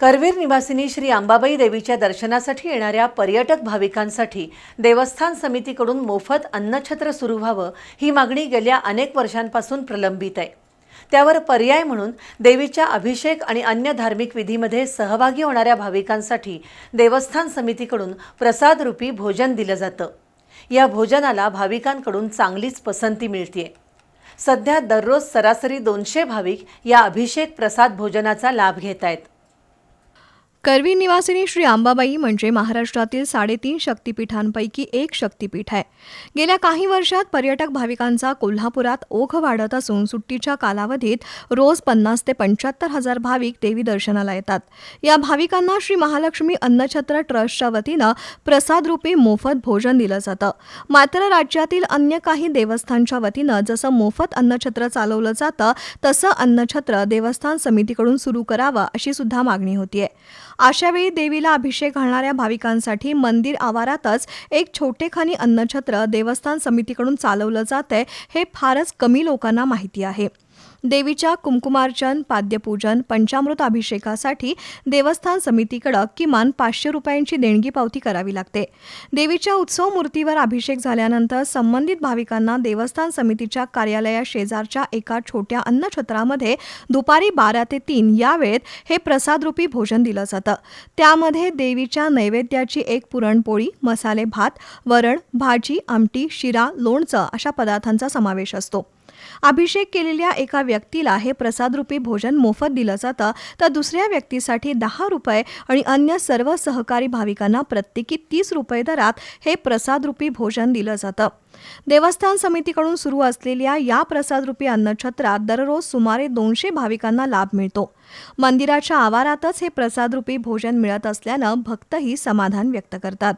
करवीर निवासिनी श्री अंबाबाई देवीच्या दर्शनासाठी येणाऱ्या पर्यटक भाविकांसाठी देवस्थान समितीकडून मोफत अन्नछत्र सुरू व्हावं ही मागणी गेल्या अनेक वर्षांपासून प्रलंबित आहे. त्यावर पर्याय म्हणून देवीच्या अभिषेक आणि अन्य धार्मिक विधीमध्ये सहभागी होणाऱ्या भाविकांसाठी देवस्थान समितीकडून प्रसादरूपी भोजन दिलं जातं. या भोजनाला भाविकांकडून चांगलीच पसंती मिळते सध्या दररोज सरासरी दोनशे भाविक या अभिषेक प्रसाद भोजनाचा लाभ घेत आहेत करवी निवासिनी श्री आंबाबाई म्हणजे महाराष्ट्रातील साडेतीन शक्तिपीठांपैकी एक शक्तिपीठ आहे. गेल्या काही वर्षात पर्यटक भाविकांचा कोल्हापुरात ओघ वाढत असून सुट्टीच्या कालावधीत रोज पन्नास ते पंच्याहत्तर हजार भाविक देवी दर्शनाला येतात. या भाविकांना श्री महालक्ष्मी अन्नछत्र ट्रस्टच्या वतीनं प्रसादरूपी मोफत भोजन दिलं जातं. मात्र राज्यातील अन्य काही देवस्थानच्या वतीनं जसं मोफत अन्नछत्र चालवलं जातं तसं अन्नछत्र देवस्थान समितीकडून सुरू करावं अशी सुद्धा मागणी होतीये. अशावेळी देवीला अभिषेक घालणाऱ्या भाविकांसाठी मंदिर आवारातच एक छोटेखानी अन्नछत्र देवस्थान समितीकडून चालवलं जात आहे हे फारच कमी लोकांना माहिती आहे. देवीच्या कुमकुमार्चन पाद्यपूजन पंचामृत अभिषेकासाठी देवस्थान समितीकडं किमान पाचशे रुपयांची देणगी पावती करावी लागते. देवीच्या उत्सव मूर्तीवर अभिषेक झाल्यानंतर संबंधित भाविकांना देवस्थान समितीच्या कार्यालया शेजारच्या एका छोट्या अन्नछत्रामध्ये दुपारी बारा ते तीन या वेळेत हे प्रसादरूपी भोजन दिलं जातं. त्यामध्ये देवीच्या नैवेद्याची एक पुरणपोळी मसाले भात वरण भाजी आमटी शिरा लोणचं अशा पदार्थांचा समावेश असतो. अभिषेक केलेल्या एका व्यक्तीला हे प्रसादरूपी भोजन मोफत दिलं जातं तर दुसऱ्या व्यक्तीसाठी दहा रुपये आणि अन्य सर्व सहकारी भाविकांना प्रत्येकी तीस रुपये दरात हे प्रसादरूपी भोजन दिलं जातं. देवस्थान समितीकडून सुरू असलेल्या या प्रसादरूपी अन्नछत्रात दररोज सुमारे दोनशे भाविकांना लाभ मिळतो. मंदिराच्या आवारातच हे प्रसादरूपी भोजन मिळत असल्यानं भक्तही समाधान व्यक्त करतात.